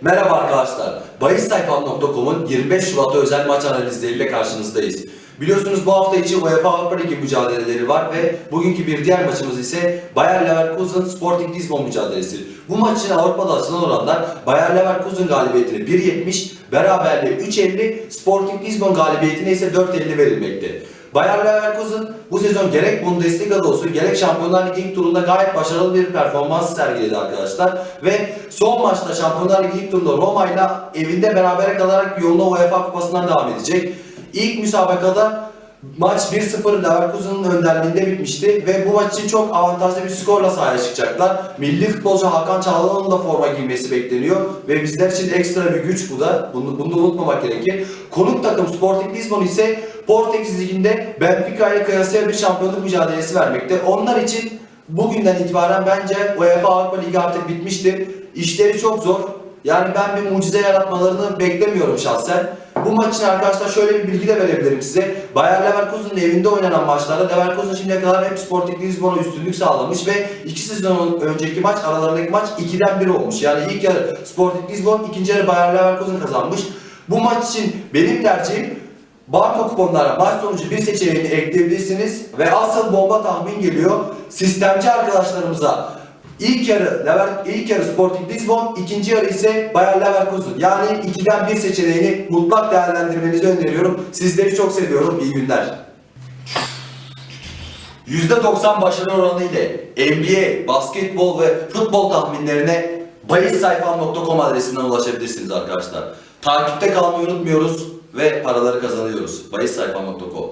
Merhaba arkadaşlar. Bayissayfam.com'un 25 Şubat'a özel maç analizleriyle karşınızdayız. Biliyorsunuz bu hafta içi UEFA Avrupa Ligi mücadeleleri var ve bugünkü bir diğer maçımız ise Bayer Leverkusen Sporting Lisbon mücadelesi. Bu maç için Avrupa'da açılan oranlar Bayer Leverkusen galibiyetine 1.70, beraberliğe 3.50, Sporting Lisbon galibiyetine ise 4.50 verilmekte. Bayer Leverkusen bu sezon gerek Bundesliga'da olsun gerek Şampiyonlar Ligi ilk turunda gayet başarılı bir performans sergiledi arkadaşlar. Ve son maçta Şampiyonlar Ligi ilk turunda Roma ile evinde berabere kalarak yoluna UEFA Kupası'ndan devam edecek. İlk müsabakada maç 1-0 Leverkusen'ın önderliğinde bitmişti ve bu maç için çok avantajlı bir skorla sahaya çıkacaklar. Milli futbolcu Hakan Çalhanoğlu'nun da forma giymesi bekleniyor ve bizler için ekstra bir güç bu da. Bunu, bunu da unutmamak gerekir. Konuk takım Sporting Lisbon ise Portekiz Ligi'nde Benfica ile kıyasıya bir şampiyonluk mücadelesi vermekte. Onlar için bugünden itibaren bence UEFA Avrupa Ligi artık bitmiştir. İşleri çok zor. Yani ben bir mucize yaratmalarını beklemiyorum şahsen. Bu maç için arkadaşlar şöyle bir bilgi de verebilirim size. Bayer Leverkusen'ın evinde oynanan maçlarda Leverkusen şimdiye kadar hep Sporting Lisbon'a üstünlük sağlamış ve iki sezon önceki maç aralarındaki maç 2'den 1 olmuş. Yani ilk yarı Sporting Lisbon, ikinci yarı Bayer Leverkusen kazanmış. Bu maç için benim tercihim Banko kuponlara maç sonucu bir seçeneğini ekleyebilirsiniz ve asıl bomba tahmin geliyor. Sistemci arkadaşlarımıza ilk yarı Lever, ilk yarı Sporting Lisbon, ikinci yarı ise Bayer Leverkusen. Yani ikiden bir seçeneğini mutlak değerlendirmenizi öneriyorum. Sizleri çok seviyorum. İyi günler. %90 başarı oranı ile NBA, basketbol ve futbol tahminlerine bayissayfam.com adresinden ulaşabilirsiniz arkadaşlar. Takipte kalmayı unutmuyoruz ve paraları kazanıyoruz. bayissayfam.com